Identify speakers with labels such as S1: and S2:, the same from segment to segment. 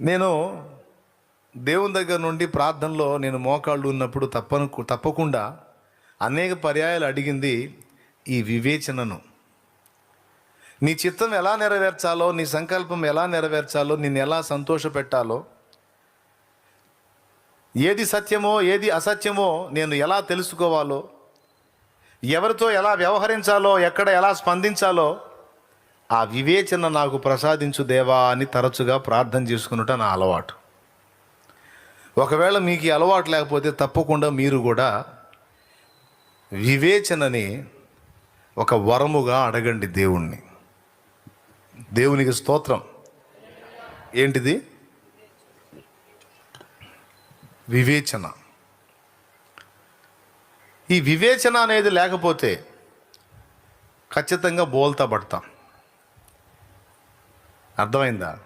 S1: నేను దేవుని దగ్గర నుండి ప్రార్థనలో నేను మోకాళ్ళు ఉన్నప్పుడు తప్పను తప్పకుండా అనేక పర్యాయాలు అడిగింది ఈ వివేచనను. నీ చిత్తం ఎలా నెరవేర్చాలో నీ సంకల్పం ఎలా నెరవేర్చాలో నిన్ను ఎలా సంతోషపెట్టాలో ఏది సత్యమో ఏది అసత్యమో నేను ఎలా తెలుసుకోవాలో ఎవరితో ఎలా వ్యవహరించాలో ఎక్కడ ఎలా స్పందించాలో ఆ వివేచన నాకు ప్రసాదించు దేవా అని తరచుగా ప్రార్థన చేసుకున్నట నా అలవాటు. ఒకవేళ మీకు అలవాటు లేకపోతే తప్పకుండా మీరు కూడా వివేచనని ఒక వరముగా అడగండి దేవుణ్ణి. దేవునికి స్తోత్రం. ఏంటిది? వివేచన. ఈ వివేచన అనేది లేకపోతే ఖచ్చితంగా బోల్తా పడతాం. అర్థమైందా?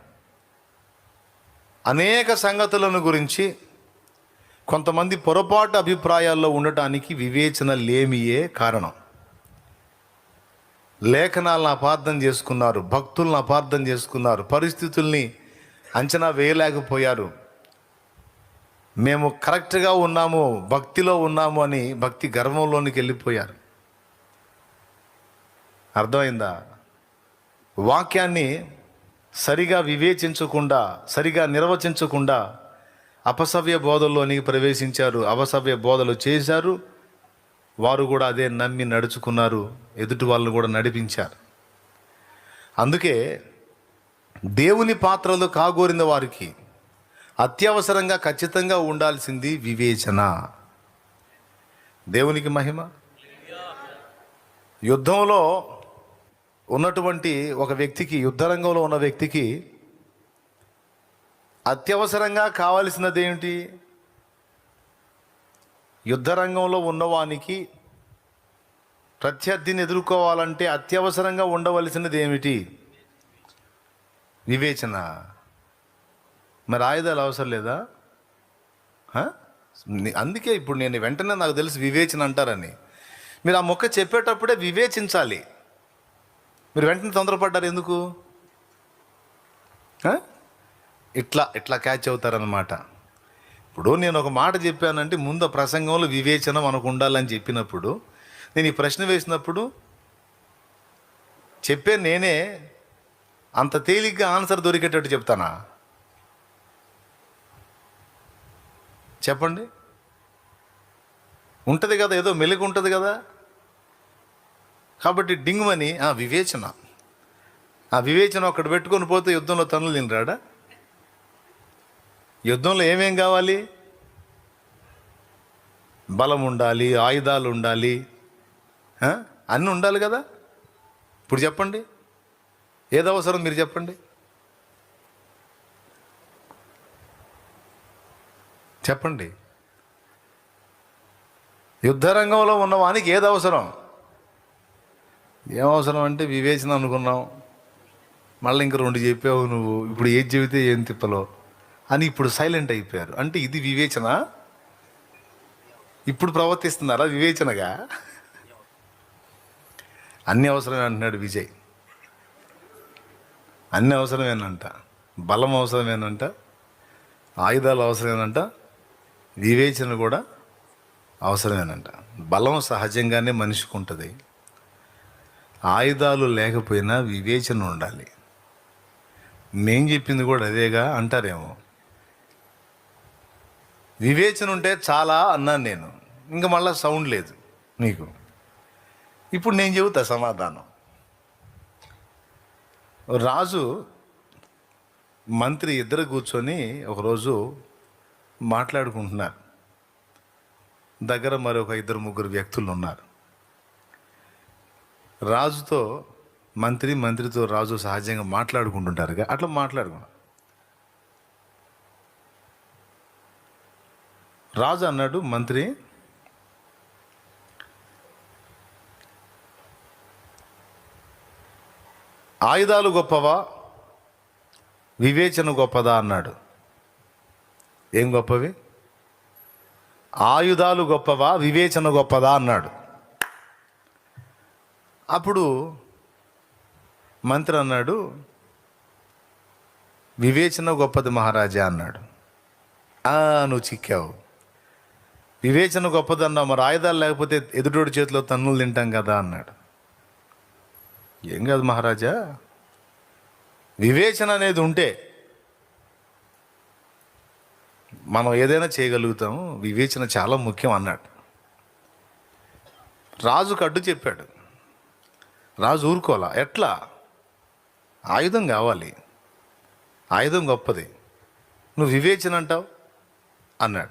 S1: అనేక సంగతులను గురించి కొంతమంది పొరపాటు అభిప్రాయాల్లో ఉండటానికి వివేచన లేమియే కారణం. లేఖనాలను అపార్థం చేసుకున్నారు భక్తులను అపార్థం చేసుకున్నారు పరిస్థితుల్ని అంచనా వేయలేకపోయారు. మేము కరెక్ట్గా ఉన్నాము భక్తిలో ఉన్నాము అని భక్తి గర్వంలోనికి వెళ్ళిపోయారు. అర్థమైందా? వాక్యాన్ని సరిగా వివేచించకుండా సరిగా నిర్వచించకుండా అపసవ్య బోధల్లోనికి ప్రవేశించారు. అపసవ్య బోధలు చేశారు. వారు కూడా అదే నమ్మి నడుచుకున్నారు. ఎదుటి వాళ్ళని కూడా నడిపించారు. అందుకే దేవుని పాత్రలు కాగోరిన వారికి అత్యవసరంగా ఖచ్చితంగా ఉండాల్సింది వివేచన. దేవునికి మహిమ. యుద్ధంలో ఉన్నటువంటి ఒక వ్యక్తికి యుద్ధరంగంలో ఉన్న వ్యక్తికి అత్యవసరంగా కావలసినది ఏమిటి యుద్ధరంగంలో ఉన్నవానికి ప్రత్యర్థిని ఎదుర్కోవాలంటే అత్యవసరంగా ఉండవలసినది ఏమిటి వివేచన. మరి ఆయుధాలు అవసరం లేదా? అందుకే ఇప్పుడు నేను వెంటనే నాకు తెలిసి వివేచన అంటారని. మీరు ఆ మొక్క చెప్పేటప్పుడే వివేచించాలి. మీరు వెంటనే తొందరపడ్డారు ఎందుకు? ఇట్లా ఇట్లా క్యాచ్ అవుతారనమాట ఇప్పుడు నేను ఒక మాట చెప్పానంటే ముందు ప్రసంగంలో వివేచన మనకు ఉండాలని చెప్పినప్పుడు నేను ఈ ప్రశ్న వేసినప్పుడు చెప్పే నేనే అంత తేలిగ్గా ఆన్సర్ దొరికేటట్టు చెప్తానా? చెప్పండి. ఉంటుంది కదా ఏదో మెలుగు ఉంటుంది కదా. కాబట్టి డింగుమని ఆ వివేచన. ఆ వివేచన ఒకటి పెట్టుకొని పోతే యుద్ధంలో తనులు తినరాడా యుద్ధంలో ఏమేం కావాలి? బలం ఉండాలి ఆయుధాలు ఉండాలి అన్నీ ఉండాలి కదా? ఇప్పుడు చెప్పండి. ఏది అవసరం మీరు చెప్పండి. చెప్పండి. యుద్ధరంగంలో ఉన్న వానికి ఏది అవసరం? ఏం అవసరం అంటే వివేచన అనుకున్నాం. మళ్ళీ ఇంక రెండు చెప్పావు నువ్వు. ఇప్పుడు ఏది చెబితే ఏం తిప్పలో అని ఇప్పుడు సైలెంట్ అయిపోయారు. అంటే ఇది వివేచన? ఇప్పుడు ప్రవర్తిస్తున్నారా వివేచనగా? అన్ని అవసరమే అంటున్నాడు విజయ్. అన్ని అవసరమేనంట. బలం అవసరమేనంట. ఆయుధాలు అవసరమేనంట. వివేచన కూడా అవసరమేనంట. బలం సహజంగానే మనిషికి ఉంటుంది. ఆయుధాలు లేకపోయినా వివేచన ఉండాలి. నేను చెప్పింది కూడా అదేగా అంటారేమో. వివేచన ఉంటే చాలా అన్నాను నేను. ఇంకా మళ్ళీ సౌండ్ లేదు నీకు ఇప్పుడు నేను చెబుతా సమాధానం. రాజు మంత్రి ఇద్దరు కూర్చొని ఒకరోజు మాట్లాడుకుంటున్నారు. దగ్గర మరొక ఇద్దరు ముగ్గురు వ్యక్తులు ఉన్నారు. రాజుతో మంత్రి మంత్రితో రాజు సహజంగా మాట్లాడుకుంటుంటారుగా. అట్లా మాట్లాడుకున్నాం. రాజు అన్నాడు మంత్రి ఆయుధాలు గొప్పవా? వివేచన గొప్పదా? అన్నాడు. ఏం గొప్పవి? ఆయుధాలు గొప్పవా? వివేచన గొప్పదా? అన్నాడు. అప్పుడు మంత్రి అన్నాడు వివేచన గొప్పది మహారాజా అన్నాడు. "ఆ, నువ్వు చిక్కావు. వివేచన గొప్పది అన్నావు మరి ఆయుధాలు లేకపోతే ఎదుటోడి చేతిలో తన్నులు తింటాం కదా అన్నాడు. ఏం కాదు మహారాజా. వివేచన అనేది ఉంటే మనం ఏదైనా చేయగలుగుతాము. వివేచన చాలా ముఖ్యం అన్నాడు. రాజుకు అడ్డు చెప్పాడు. రాజు ఊరుకోలా ఎట్లా? ఆయుధం కావాలి. ఆయుధం గొప్పది. నువ్వు వివేచన అంటావు? అన్నాడు.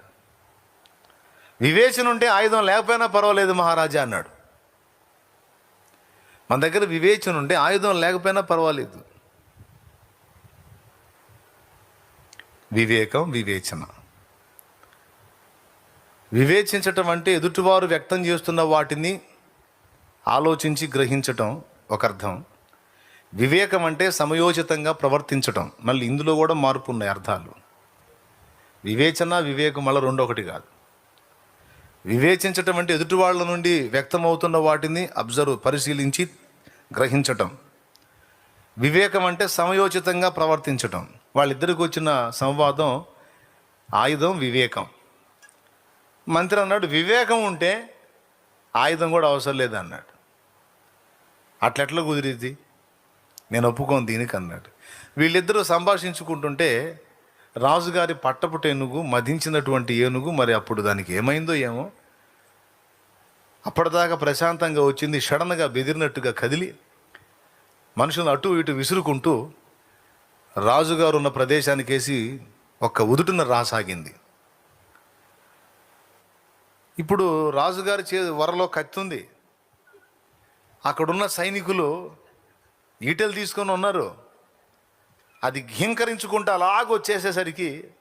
S1: వివేచన ఉంటే ఆయుధం లేకపోయినా పర్వాలేదు మహారాజా అన్నాడు. మన దగ్గర వివేచన ఉంటే ఆయుధం లేకపోయినా పర్వాలేదు. వివేకం వివేచన. వివేచించటం అంటే ఎదుటివారు వ్యక్తం చేస్తున్న వాటిని ఆలోచించి గ్రహించటం ఒక అర్థం. వివేకం అంటే సమయోచితంగా ప్రవర్తించటం. మళ్ళీ ఇందులో కూడా మార్పు ఉన్నాయి అర్థాలు. వివేచన వివేకం మళ్ళీ రెండు ఒకటి కాదు. వివేచించటం అంటే ఎదుటి వాళ్ళ నుండి వ్యక్తమవుతున్న వాటిని అబ్జర్వ్ పరిశీలించి గ్రహించటం. వివేకం అంటే సమయోచితంగా ప్రవర్తించటం. వాళ్ళిద్దరికి వచ్చిన సంవాదం ఆయుధం వివేకం. మంత్రి అన్నాడు వివేకం ఉంటే ఆయుధం కూడా అవసరం లేదన్నాడు. అట్లెట్లా కుదిరిద్ది? నేను ఒప్పుకోను దీనికి అన్నాడు. వీళ్ళిద్దరూ సంభాషించుకుంటుంటే రాజుగారి పట్టపుట ఏనుగు మదించినటువంటి ఏనుగు మరి అప్పుడు దానికి ఏమైందో ఏమో? అప్పటిదాకా ప్రశాంతంగా వచ్చింది సడన్గా బెదిరినట్టుగా కదిలి మనుషులను అటు ఇటు విసురుకుంటూ రాజుగారు ఉన్న ప్రదేశానికేసి ఒక్క ఉదుటున రాసాగింది. ఇప్పుడు రాజుగారి చే వరలో కత్తుంది అక్కడున్న సైనికులు ఈటెలు తీసుకొని ఉన్నారు. అది ఘీంకరించుకుంటూ అలాగ వచ్చేసేసరికి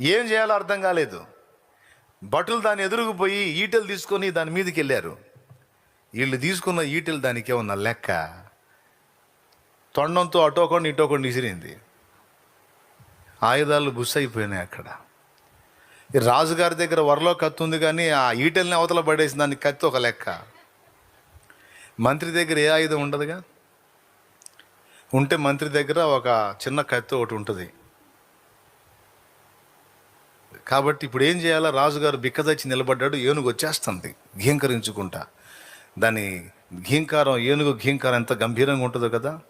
S1: ఏం చేయాలో అర్థం కాలేదు. భటులు దాన్ని ఎదురుకుపోయి ఈటెలు తీసుకొని దాని మీదకి వెళ్ళారు. వీళ్ళు తీసుకున్న ఈటెలు దానికి ఉన్న లెక్క? తొండంతో అటోకొని ఇటోకొని విసిరింది. ఆయుధాలు బుస్ అయిపోయినాయి అక్కడ. రాజుగారి దగ్గర వరలో కత్తి ఉంది కానీ ఆ ఈటెల్ని అవతల పడేసిన దాన్ని కత్తి ఒక లెక్క. మంత్రి దగ్గర ఏ ఆయుధం ఉండదుగా? ఉంటే మంత్రి దగ్గర ఒక చిన్న కత్తి ఒకటి ఉంటుంది. కాబట్టి ఇప్పుడు ఏం చేయాలో? రాజుగారు బిక్కదచ్చి నిలబడ్డాడు ఏనుగు వచ్చేస్తుంది ఘీంకరించుకుంటా. దాని ఘీంకారం ఏనుగు ఘీంకారం ఎంత గంభీరంగా ఉంటుందో కదా?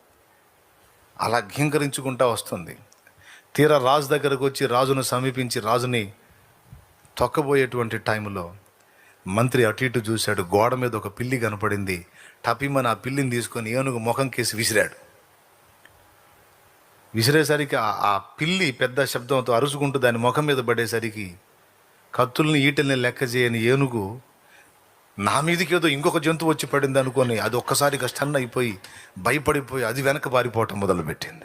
S1: అలా ఘీంకరించుకుంటా వస్తుంది. తీరా రాజు దగ్గరకు వచ్చి రాజును సమీపించి రాజుని తొక్కబోయేటువంటి టైంలో మంత్రి అటు ఇటు చూశాడు. గోడ మీద ఒక పిల్లి కనపడింది. టపిమని ఆ పిల్లిని తీసుకొని ఏనుగు ముఖం కేసి విసిరాడు. విసిరేసరికి ఆ- పిల్లి పెద్ద శబ్దంతో అరుచుకుంటూ దాని ముఖం మీద పడేసరికి కత్తుల్ని ఈటల్ని లెక్క చేయని ఏనుగు నా మీదకి ఏదో ఇంకొక జంతువు వచ్చి పడింది అనుకొని అది ఒక్కసారిగా స్టన్ అయిపోయి భయపడిపోయి అది వెనక పారిపోవటం మొదలుపెట్టింది.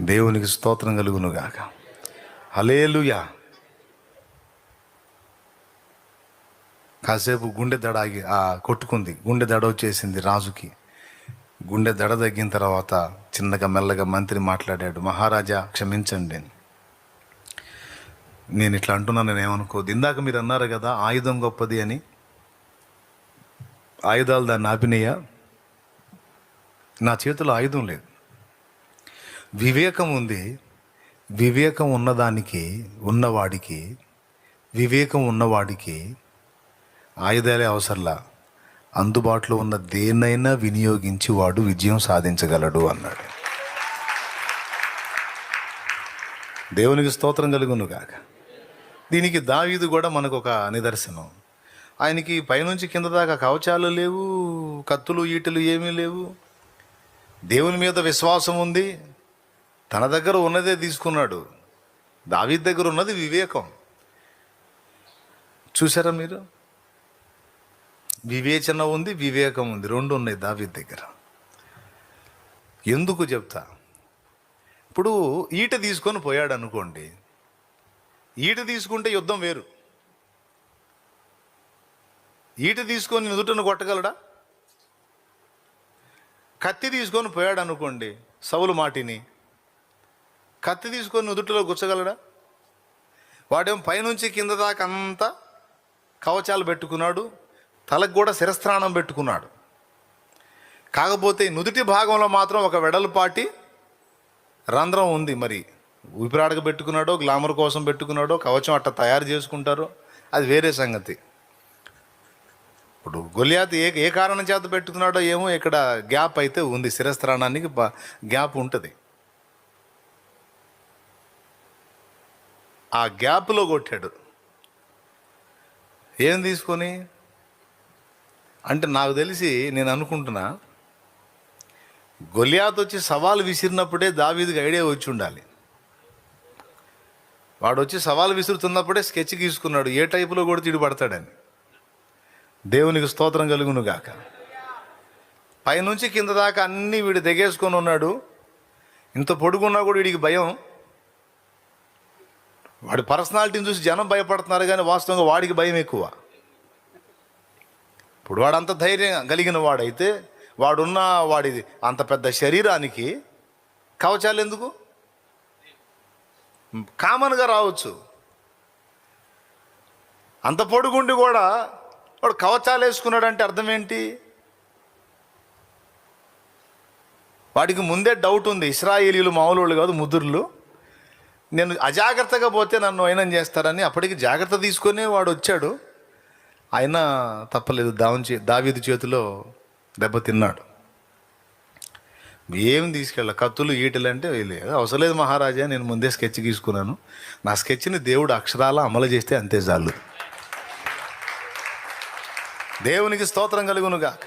S1: దేవునికి స్తోత్రం కలుగును గాక హలేలుయా కాసేపు గుండె దడ ఆగి కొట్టుకుంది. గుండె దడ వచ్చేసింది రాజుకి. గుండె దడ తగ్గిన తర్వాత చిన్నగా మెల్లగా మంత్రి మాట్లాడాడు మహారాజా క్షమించండి. నేను ఇట్లా అంటున్నాను నేను ఏమనుకోదు ఇందాక మీరు అన్నారు కదా ఆయుధం గొప్పది అని. ఆయుధాలు దాన్ని ఆపినయ్యా. నా చేతిలో ఆయుధం లేదు. వివేకం ఉంది. వివేకం ఉన్నదానికి ఉన్నవాడికి వివేకం ఉన్నవాడికి ఆయుధాలే అవసరంలా. అందుబాటులో ఉన్న దేన్నైనా వినియోగించి వాడు విజయం సాధించగలడు అన్నాడు. దేవునికి స్తోత్రం కలుగును కాక దీనికి దావీదు కూడా మనకు ఒక నిదర్శనం. ఆయనకి పైనుంచి కింద దాకా కవచాలు లేవు కత్తులు ఈటలు ఏమీ లేవు. దేవుని మీద విశ్వాసం ఉంది. తన దగ్గర ఉన్నదే తీసుకున్నాడు. దావీ దగ్గర ఉన్నది వివేకం. చూసారా మీరు? వివేచన ఉంది వివేకం ఉంది. రెండు ఉన్నాయి దావీ దగ్గర. ఎందుకు చెప్తా? ఇప్పుడు ఈట తీసుకొని పోయాడు అనుకోండి. ఈట తీసుకుంటే యుద్ధం వేరు. ఈట తీసుకొని నుదుటను కొట్టగలడా? కత్తి తీసుకొని పోయాడు అనుకోండి సవులు మాటిని. కత్తి తీసుకొని నుదుటిలో గుచ్చగలడా? వాడేం పైనుంచి కింద దాకా అంతా కవచాలు పెట్టుకున్నాడు తలకు కూడా శిరస్త్రాణం పెట్టుకున్నాడు. కాకపోతే నుదుటి భాగంలో మాత్రం ఒక వెడల్పాటి రంధ్రం ఉంది మరి. ఊపిరాడక పెట్టుకున్నాడో గ్లామర్ కోసం పెట్టుకున్నాడో కవచం అట్ట తయారు చేసుకుంటారో అది వేరే సంగతి. ఇప్పుడు గొలియాత్ ఏ ఏ కారణం చేత పెట్టుకున్నాడో ఏమో ఇక్కడ గ్యాప్ అయితే ఉంది శిరస్త్రాణానికి గ్యాప్ ఉంటుంది. ఆ గ్యాప్లో కొట్టాడు. ఏం తీసుకొని? అంటే నాకు తెలిసి నేను అనుకుంటున్నా గొలియాత్ వచ్చి సవాల్ విసిరినప్పుడే దావీదికి ఐడియా వచ్చి ఉండాలి. వాడు వచ్చి సవాల్ విసురుతున్నప్పుడే స్కెచ్ గీసుకున్నాడు ఏ టైపులో కూడా తిడి పడతాడని. దేవునికి స్తోత్రం కలుగును గాక. పైనుంచి కింద దాకా అన్నీ వీడు తెగేసుకొని ఉన్నాడు. ఇంత పొడుగున్నా కూడా వీడికి భయం. వాడి పర్సనాలిటీని చూసి జనం భయపడుతున్నారు కానీ వాస్తవంగా వాడికి భయం ఎక్కువ. ఇప్పుడు వాడు అంత ధైర్యం కలిగిన వాడైతే వాడున్న వాడిది అంత పెద్ద శరీరానికి కవచాలు ఎందుకు? కామన్గా రావచ్చు. అంత పొడుగుండి కూడా వాడు కవచాలు వేసుకున్నాడంటే అర్థం ఏంటి? వాడికి ముందే డౌట్ ఉంది. ఇస్రాయేలీలు మామూలు వాళ్ళు కాదు ముదుర్లు. నేను అజాగ్రత్తగా పోతే నన్ను అయినం చేస్తారని అప్పటికి జాగ్రత్త తీసుకునే వాడు వచ్చాడు. అయినా తప్పలేదు దావన్ చే దావీదు చేతిలో దెబ్బతిన్నాడు ఏం తీసుకెళ్ళ కత్తులు ఈటలు అంటే లేదు. అవసరం లేదు మహారాజా నేను ముందే స్కెచ్ గీసుకున్నాను. నా స్కెచ్ని దేవుడు అక్షరాల అమలు చేస్తే అంతే చాలు. దేవునికి స్తోత్రం కలుగునుగా.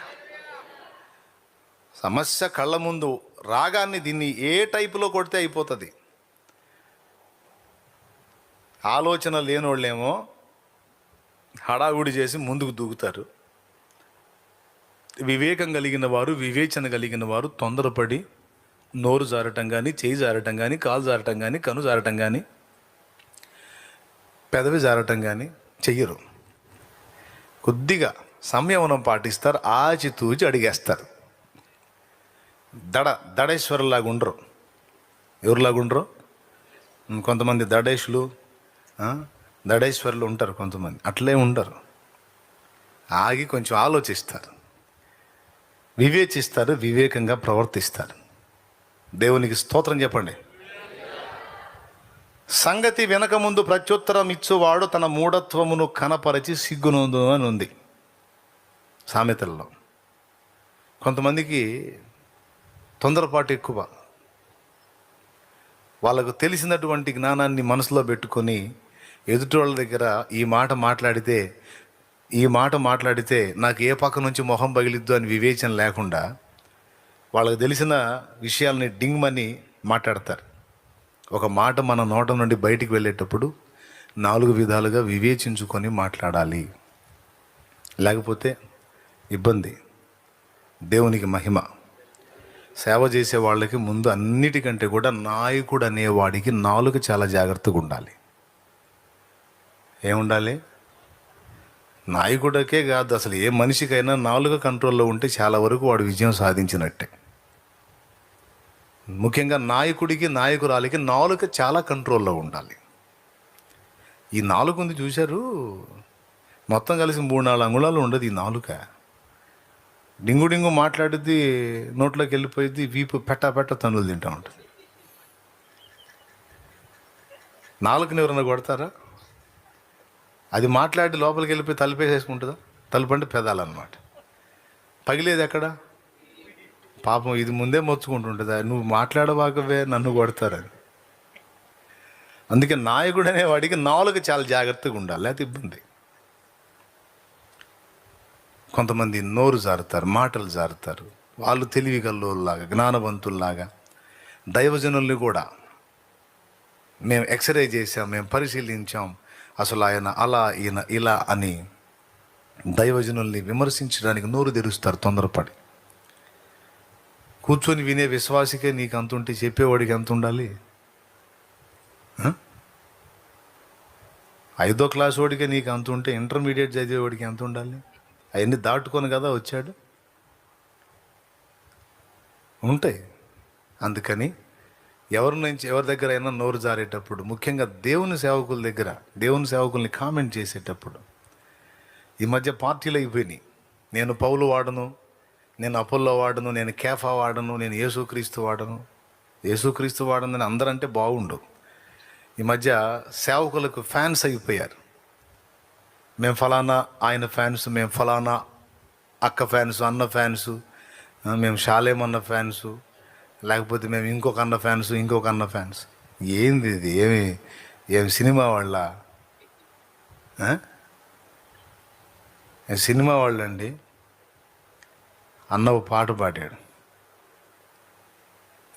S1: సమస్య కళ్ళ ముందు రాగాన్ని దీన్ని ఏ టైపులో కొడితే అయిపోతుంది? ఆలోచన లేనోళ్ళేమో హడావుడి చేసి ముందుకు దూకుతారు. వివేకం కలిగిన వారు వివేచన కలిగిన వారు తొందరపడి నోరు జారటం కానీ చేయి జారటం కానీ కాలు జారటం కానీ కను జారటం కానీ పెదవి జారటం కానీ చెయ్యరు. కొద్దిగా సంయమనం పాటిస్తారు ఆచితూచి అడిగేస్తారు. దడ దడేశ్వరులాగా ఉండరు ఎవరులాగా ఉండరు కొంతమంది దడేశులు దడేశ్వరులు ఉంటారు కొంతమంది. అట్లే ఉండరు. ఆగి కొంచెం ఆలోచిస్తారు. వివేచిస్తారు వివేకంగా ప్రవర్తిస్తారు. దేవునికి స్తోత్రం చెప్పండి. సంగతి వెనక ముందు ప్రత్యుత్తరం ఇచ్చువాడు తన మూఢత్వమును కనపరచి సిగ్గునందు అని ఉంది సామెతల్లో. కొంతమందికి తొందరపాటు ఎక్కువ. వాళ్ళకు తెలిసినటువంటి జ్ఞానాన్ని మనసులో పెట్టుకొని ఎదుటోళ్ళ దగ్గర ఈ మాట మాట్లాడితే ఈ మాట మాట్లాడితే నాకు ఏ పక్క నుంచి మొహం పగిలిద్దు అని వివేచన లేకుండా వాళ్ళకి తెలిసిన విషయాల్ని డింగ్మని మాట్లాడతారు. ఒక మాట మన నోట నుండి బయటికి వెళ్ళేటప్పుడు నాలుగు విధాలుగా వివేచించుకొని మాట్లాడాలి. లేకపోతే ఇబ్బంది. దేవునికి మహిమ. సేవ చేసే వాళ్ళకి ముందు అన్నిటికంటే కూడా నాయకుడు అనేవాడికి నాలుగు చాలా జాగ్రత్తగా ఉండాలి. ఏముండాలి? నాయకుడికే కాదు అసలు ఏ మనిషికైనా నాలుగ కంట్రోల్లో ఉంటే చాలా వరకు వాడు విజయం సాధించినట్టే. ముఖ్యంగా నాయకుడికి నాయకురాలికి నాలుక చాలా కంట్రోల్లో ఉండాలి. ఈ నాలుగు ఉంది చూశారు? మొత్తం కలిసి మూడు నాలుగు అంగుళాలు ఉండదు ఈ నాలుక. డింగు డింగు మాట్లాడుద్ది నోట్లోకి వెళ్ళిపోయింది వీపు పెట్ట పెట్ట తనులు తింటూ ఉంటుంది. నాలుగుని ఎవరన్నా కొడతారా? అది మాట్లాడి లోపలికి వెళ్ళిపోయి తలుపేసేసుకుంటుందా తలుపు అంటే పెదాలన్నమాట. పగిలేదు ఎక్కడ? పాపం ఇది ముందే మొచ్చుకుంటుంటుందా నువ్వు మాట్లాడవాకవే నన్ను కొడతారని. అందుకే నాయకుడు అనేవాడికి నాలుగు చాలా జాగ్రత్తగా ఉండాలి లేకపోతే ఇబ్బంది. కొంతమంది నోరు జారుతారు మాటలు జారుతారు. వాళ్ళు తెలివి గల్లోలాగా జ్ఞానవంతుల్లాగా దైవజనుల్ని కూడా. మేము ఎక్స్రే చేసాం మేము పరిశీలించాం. అసలు ఆయన అలా ఈయన ఇలా అని దైవజనుల్ని విమర్శించడానికి నోరు తెరుస్తారు తొందరపడి. కూర్చొని వినే విశ్వాసికే నీకు అంత ఉంటే చెప్పేవాడికి ఎంత ఉండాలి? ఐదో క్లాస్ వాడికే నీకు అంత ఉంటే ఇంటర్మీడియట్ చదివేవాడికి ఎంత ఉండాలి? అవన్నీ దాటుకొని కదా వచ్చాడు? ఉంటాయి. అందుకని ఎవరి నుంచి ఎవరి దగ్గర అయినా నోరు జారేటప్పుడు ముఖ్యంగా దేవుని సేవకుల దగ్గర దేవుని సేవకుల్ని కామెంట్ చేసేటప్పుడు ఈ మధ్య పార్టీలు అయిపోయినాయి. నేను పౌలు వాడను నేను అపోల్లో వాడను నేను కేఫా వాడను నేను యేసుక్రీస్తు వాడను. యేసుక్రీస్తు వాడను అని అందరంటే బాగుండు. ఈ మధ్య సేవకులకు ఫ్యాన్స్ అయిపోయారు. మేము ఫలానా ఆయన ఫ్యాన్స్ మేము ఫలానా అక్క ఫ్యాన్స్ అన్న ఫ్యాన్స్ మేము షాలేమన్న ఫ్యాన్సు ఫ్యాన్స్ లేకపోతే మేము ఇంకొక అన్న ఫ్యాన్స్ ఇంకొక అన్న ఫ్యాన్స్. ఏంది ఇది? ఏమి ఏమి సినిమా వాళ్ళ? సినిమా వాళ్ళండి? అన్న ఒక పాట పాడాడు.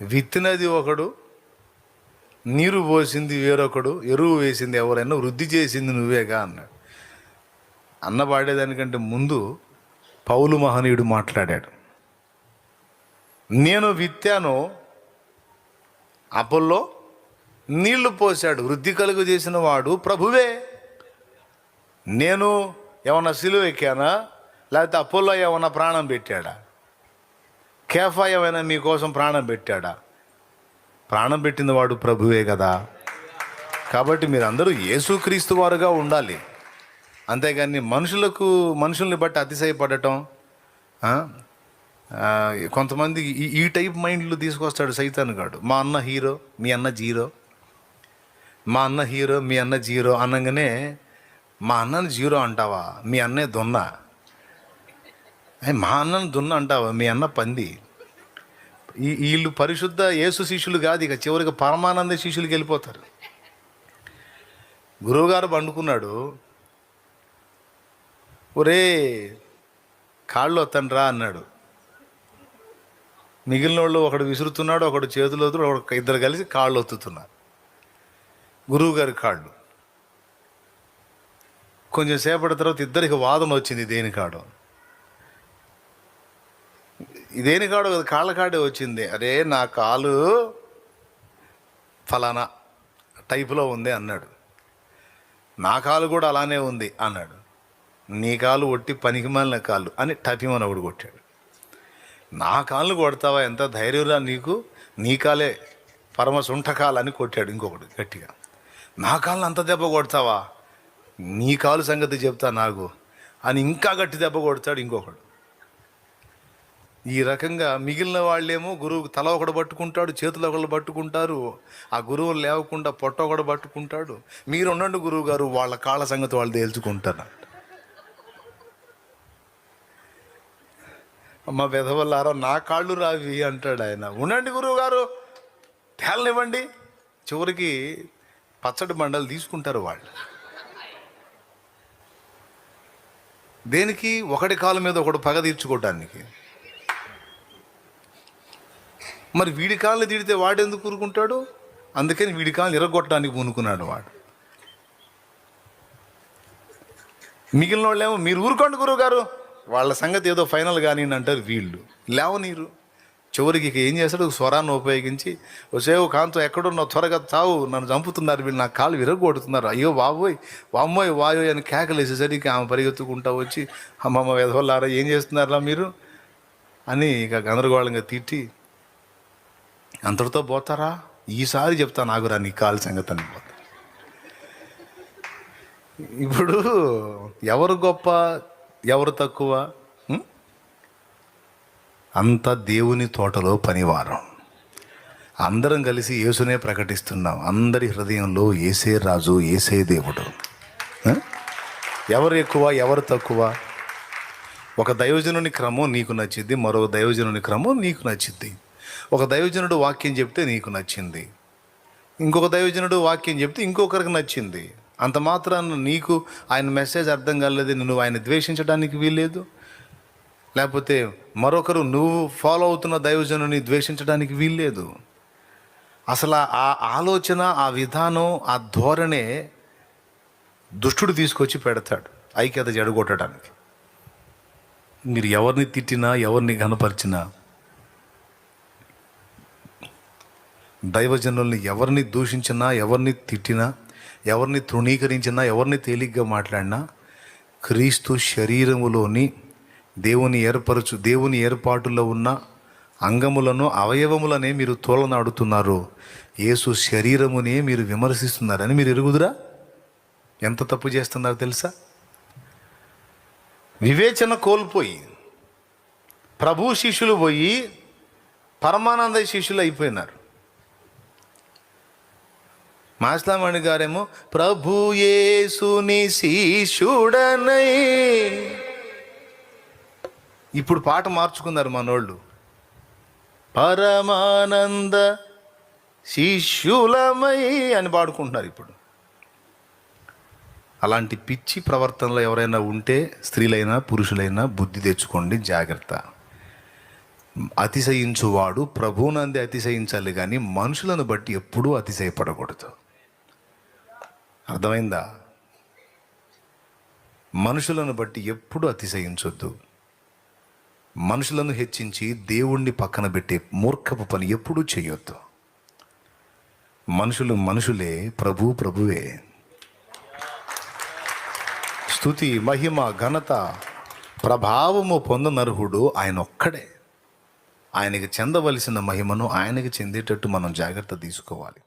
S1: విత్తినది ఒకడు నీరు పోసింది వేరొకడు ఎరువు వేసింది ఎవరైనా వృద్ధి చేసింది నువ్వేగా అన్నాడు. అన్న పాడేదానికంటే ముందు పౌలు మహనీయుడు మాట్లాడాడు. నేను విత్తాను అపోల్లో నీళ్ళు పోశాడు వృద్ధి కలుగు చేసిన వాడు ప్రభువే. నేను ఏమన్నా సిలువ ఎక్కానా? లేకపోతే అపోలో ఏమన్నా ప్రాణం పెట్టాడా? కేఫా ఏమైనా మీకోసం ప్రాణం పెట్టాడా? ప్రాణం పెట్టిన వాడు ప్రభువే కదా. కాబట్టి మీరందరూ యేసుక్రీస్తు వారుగా ఉండాలి. అంతేగాని మనుషులకు మనుషుల్ని బట్టి అతిశయపడటం కొంతమంది ఈ- ఈ టైప్ మైండ్లు తీసుకొస్తాడు సైతాన్ గాడు. మా అన్న హీరో మీ అన్న జీరో. మా అన్న హీరో మీ అన్న జీరో అనగానే మా అన్నని జీరో అంటావా? మీ అన్నే దున్న. మా అన్నను దున్న అంటావా? మీ అన్న పంది. ఈ వీళ్ళు పరిశుద్ధ యేసు శిష్యులు కాదు ఇక చివరికి పరమానంద శిష్యులకి వెళ్ళిపోతారు. గురువుగారు పండుకున్నాడు. ఒరే కాళ్ళు వస్తాను రా అన్నాడు. మిగిలిన వాళ్ళు ఒకడు విసురుతున్నాడు ఒకడు చేతులు వద్దు ఒకడు ఇద్దరు కలిసి కాళ్ళు ఒత్తుతున్నారు. గురువు గారి కాళ్ళు. కొంచెం సేపటి తర్వాత ఇద్దరికి వాదన వచ్చింది దేని కాడు. ఇదేని కాడు కాళ్ళ కాడే వచ్చింది. అరే నా కాలు ఫలానా టైపులో ఉంది అన్నాడు. నా కాలు కూడా అలానే ఉంది అన్నాడు. నీ కాలు ఒట్టి పనికిమాలిన కాళ్ళు అని టపిమని ఒకడు కొట్టాడు. నా కాళ్ళు కొడతావా? ఎంత ధైర్యంరా నీకు? నీ కాలే పరమ సుంఠకాలని కొట్టాడు ఇంకొకడు గట్టిగా. నా కాళ్ళని అంత దెబ్బ కొడతావా? నీ కాలు సంగతి చెప్తా నాకు అని ఇంకా గట్టి దెబ్బ కొడతాడు ఇంకొకడు. ఈ రకంగా మిగిలిన వాళ్ళేమో గురువు తల ఒకడు పట్టుకుంటాడు చేతులు ఒకళ్ళు పట్టుకుంటారు. ఆ గురువు లేవకుండా పొట్ట ఒకడు పట్టుకుంటాడు. మీరు ఉండండి గురువు గారు వాళ్ళ కాళ్ళ సంగతి వాళ్ళు తేల్చుకుంటారు. అమ్మ వెధవల్లారా నా కాళ్ళు రావి అంటాడు ఆయన. ఉండండి గురువు గారు తేలనివ్వండి. చివరికి పచ్చడి మండలు తీసుకుంటారు వాళ్ళు. దేనికి? ఒకటి కాలు మీద ఒకడు పగ తీర్చుకోవడానికి మరి వీడి కాళ్ళు తీడితే వాడు ఎందుకు ఊరుకుంటాడు? అందుకని వీడి కాళ్ళు ఇరగొట్టడానికి పూనుకున్నాడు వాడు. మిగిలిన వాళ్ళేమో మీరు ఊరుకోండి గురువు గారు వాళ్ళ సంగతి ఏదో ఫైనల్ కానీ అంటారు వీళ్ళు. లేవనీరు. చివరికి ఇక ఏం చేస్తాడు? స్వరాన్ని ఉపయోగించి ఒసేవు కాంతో ఎక్కడున్నా త్వరగా తావు. నన్ను చంపుతున్నారు వీళ్ళు. నా కాళ్ళు విరగొడుతున్నారు. అయ్యో బాబోయ్. వామ్మోయ్ వాయో అని కేకలేసేసరికి ఆమె పరిగెత్తుకుంటా వచ్చి అమ్మమ్మ వెధవల్లారా ఏం చేస్తున్నారా మీరు? అని ఇక గందరగోళంగా తిట్టి అంతటితో పోతారా? ఈసారి చెప్తా నాగురా నీ కాలు సంగతి అని పోతా. ఇప్పుడు ఎవరు గొప్ప? ఎవరు తక్కువ? అంతా అంత దేవుని తోటలో పనివారం. అందరం కలిసి యేసునే ప్రకటిస్తున్నాం. అందరి హృదయంలో ఏసే రాజు ఏసే దేవుడు. ఎవరు ఎక్కువ ఎవరు తక్కువ? ఒక దైవజనుని క్రమం నీకు నచ్చింది మరో దైవజనుని క్రమం నీకు నచ్చింది. ఒక దైవజనుడు వాక్యం చెప్తే నీకు నచ్చింది. ఇంకొక దైవజనుడు వాక్యం చెప్తే ఇంకొకరికి నచ్చింది. అంత మాత్రాన నీకు ఆయన మెసేజ్ అర్థం కాలేదు నువ్వు ఆయన ద్వేషించడానికి వీల్లేదు. లేకపోతే మరొకరు నువ్వు ఫాలో అవుతున్న దైవజనుని ద్వేషించడానికి వీల్లేదు. అసలు ఆ ఆలోచన ఆ విధానం ఆ ధోరణే దుష్టుడు తీసుకొచ్చి పెడతాడు ఐక్యత జడగొట్టడానికి. మీరు ఎవరిని తిట్టినా ఎవరిని కనపరిచినా దైవజనుల్ని ఎవరిని దూషించినా ఎవరిని తిట్టినా ఎవరిని తృణీకరించినా ఎవరిని తేలిగ్గా మాట్లాడినా క్రీస్తు శరీరములోని దేవుని ఏర్పరచు దేవుని ఏర్పాటులో ఉన్న అంగములను అవయవములనే మీరు తోలనాడుతున్నారు. యేసు శరీరమునే మీరు విమర్శిస్తున్నారని మీరు ఎరుగుదురా? ఎంత తప్పు చేస్తున్నారు తెలుసా? వివేచన కోల్పోయి ప్రభు శిష్యులు పోయి పరమానంద శిష్యులు అయిపోయినారు. మాస్లామణి గారేమో ప్రభు ఏసుని శిష్యుడనై. ఇప్పుడు పాట మార్చుకున్నారు మనోళ్ళు. పరమానంద శిష్యులమై అని పాడుకుంటున్నారు ఇప్పుడు. అలాంటి పిచ్చి ప్రవర్తనలో ఎవరైనా ఉంటే స్త్రీలైనా పురుషులైనా బుద్ధి తెచ్చుకోండి జాగ్రత్త. అతిశయించువాడు ప్రభువునంది అతిశయించాలి కానీ మనుషులను బట్టి ఎప్పుడూ అతిశయపడకూడదు. అర్థమైందా? మనుషులను బట్టి ఎప్పుడు అతిశయించొద్దు. మనుషులను హెచ్చించి దేవుణ్ణి పక్కన పెట్టే మూర్ఖపు పని ఎప్పుడూ చేయొద్దు మనుషులు మనుషులే ప్రభు ప్రభువే. స్థుతి మహిమ ఘనత ప్రభావము పొందనర్హుడు ఆయన ఒక్కడే. ఆయనకి చెందవలసిన మహిమను ఆయనకి చెందేటట్టు మనం జాగ్రత్త తీసుకోవాలి.